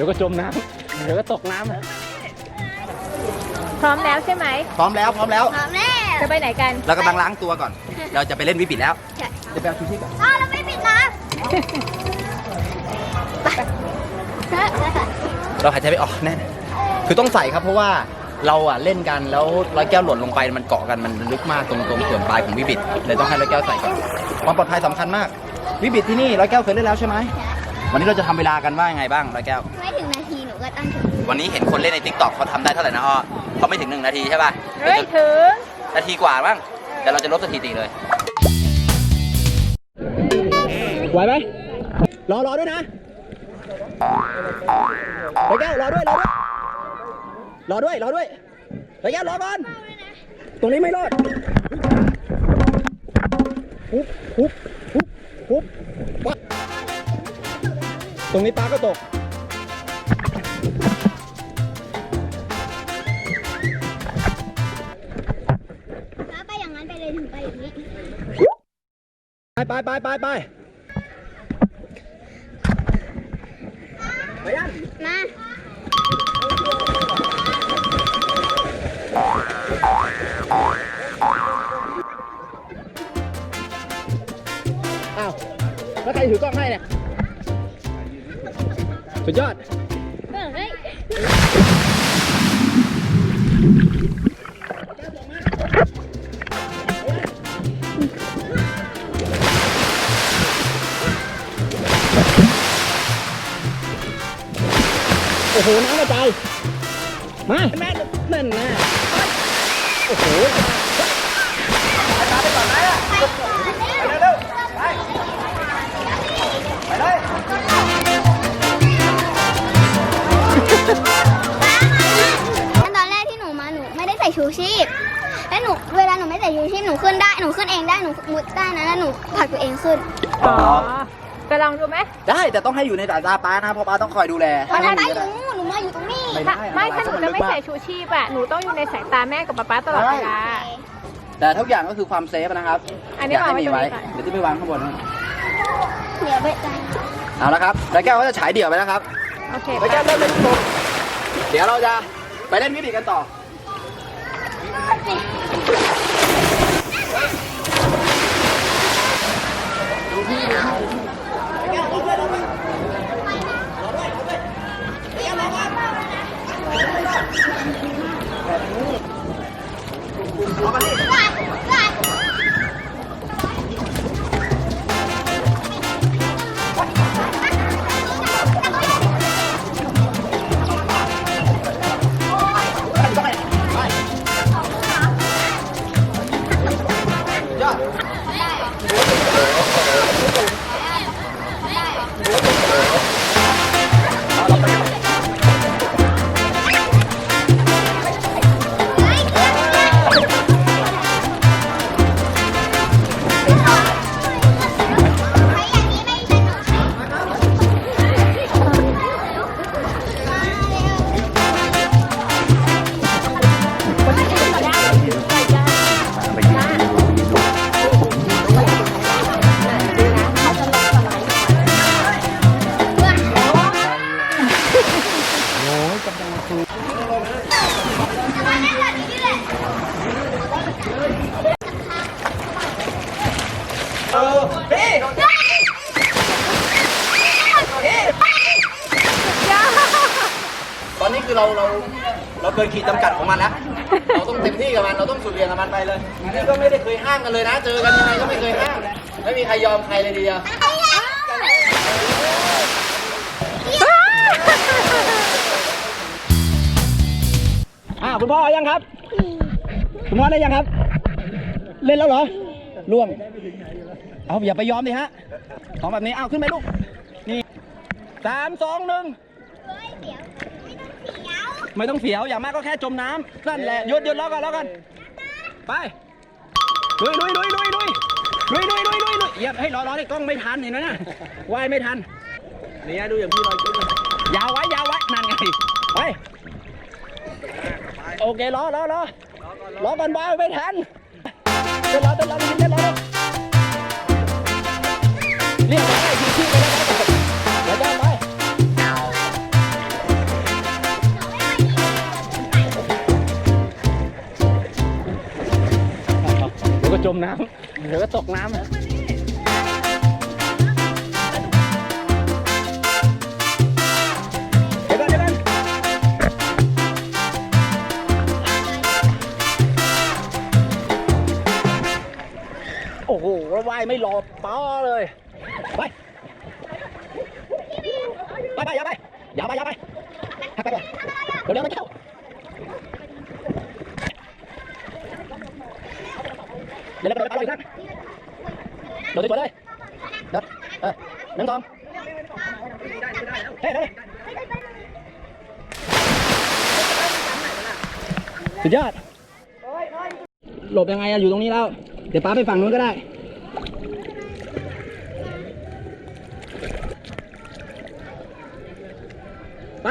ดี๋ยวก็จมน้ำเดี๋ยวก็ตกน้ำนะพร้อมแล้วใช่ไหมพร้อมแล้วพร้อมแล้ว พร้อมแล้วจะไปไหนกัน เรากำลังล้างตัวก่อน เราจะไปเล่นวิบิดแล้วใช่จะไปเอาชูชีพก่อนอ้าวเราไม่ปิดนะไปเราหายใจไม่ออกแน่คือต้องใส่ครับเพราะว่าเราอะเล่นกันแล้วร้อยแก้วหล่นลงไปมันเกาะกันมันลึกมากตรงตรงส่วนปลายของวิบิดเลยต้องให้ร้อยแก้วใส่ก่อนความปลอดภัยสำคัญมาก วิบิดที่นี่ร้อยแก้วเคยเล่นแล้วใช่ไหม วันนี้เราจะทำเวลากันว่ายังไงบ้างร้อยแก้ว ไม่ถึงนาทีหนูก็ตั้งถึงวันนี้เห็นคนเล่นในทิกตอกเขาทำได้เท่าไหร่นะอ้อเขาไม่ถึงหนึ่งนาทีใช่ป่ะเฮ้ยถึง นาทีกว่าบ้างแต่เราจะลดสถิติเลย ไหวไหมรอรอด้วยนะไปแก้วรอด้วย รอด้วย รอด้วย รอด้วยไปแก้วรอก่อนตรงนี้ไม่รอดปุ๊บปุ๊บปุ๊บปุ๊บปั๊บ ตรงนี้ปลาก็ตกถ้าไปอย่างนั้นไปเลยถึงไปอย่างนี้ ไปไปไปไปไปไปยังมา อ้าวแล้วใครถือกล้องให้เนี่ย สุดยอดเฮ้ยโอ้โห น้ำกระจายมา แม่นั่นนะโอ้โหต ชูชีพ แล้วหนูเวลาหนูไม่ใส่ชูชีพหนูขึ้นได้ หนูขึ้นเองได้ หนูมุดได้นะแล้วหนูผลักตัวเองขึ้น อ๋อจะลองดูไหมได้แต่ต้องให้อยู่ในสายตาป้านะเพราะป้าต้องคอยดูแลมันให้ไปมีอก็ยู่ได้หนูมาอยู่ตรงนี้ไม่ได้ไม่ถ้าหนูจะไม่ใส่ชูชีพอะหนูต้องอยู่ในสายตาแม่กับป๊าป๊าตลอดเวลา แต่ทุกอย่างก็คือความเซฟนะครับอันนี้อยากให้มีไว้วางไว้ตรงนี้ก่อน เดี๋ยวที่ไปวางข้างบนนะเดี๋ยวไปใจเอาละครับแล้วแก้วก็จะฉายเดี่ยวไปแล้วครับโอเค แล้วแก้วเริ่มเล่นปุ๊บเดี๋ยวเราจะไปเล่นวิบิกันต่อ 对，妈妈。 คือเราเราเราเกินขีดจำกัดของมันแล้วเราต้องเต็มที่กับมันเราต้องสุดเรียนกับมันไปเลยนี่ก็ไม่ได้เคยห้ามกันเลยนะ เจอกันยังไงก็ไม่เคยห้ามไม่มีใครยอมใครเลยทีเดียวอ่าคุณพ่อยังครับ คุณพ่อได้ยังครับ เล่นแล้วเหรอล่วงเอาอย่าไปยอมดิฮะของแบบนี้เอาขึ้นไปลูกนี่สามสองหนึ่ง ไม่ต้องเสียวอย่างมากก็แค่จมน้ำนั่นแหละหยุดหยุดล้อกันล้อกัน ไปลุยลุยลุยลุยลุยลุยลุยลุยลุยลุยอย่าให้ยรอรอได้กล้องไม่ทันเห็นไหมนะว่ายไม่ทันนี่ดูอย่างพี่ลอยขึ้นยาวไว้ยาวไว้นั่นไงไปโอเครอรอรอรอก่อนว่ายไม่ทันเต้นรอเต้นรอเต้นรอเต้นรอเรียกมาได้ทีชื่อไปแล้วแล้ว จมน้ำเดี๋ยวก็ตกน้ำเดี๋ยวก่อนเดี๋ยวก่อนโอ้โหว่ายไม่รอป้อเลย ไป ไปไปอย่าไปอย่าไปอย่าไปก่อนเดี๋ยวเดี๋ยวมันเข้าเดี๋ยวเราไปไปอีกครั้ง เดี๋ยวสวยๆเลยเดี๋ยวเออหนึ่งสองเฮ้ยเดี๋ยวสุดยอด หลบยังไงอะอยู่ตรงนี้แล้ว เดี๋ยวป้าไปฝั่งนู้นก็ได้ ไป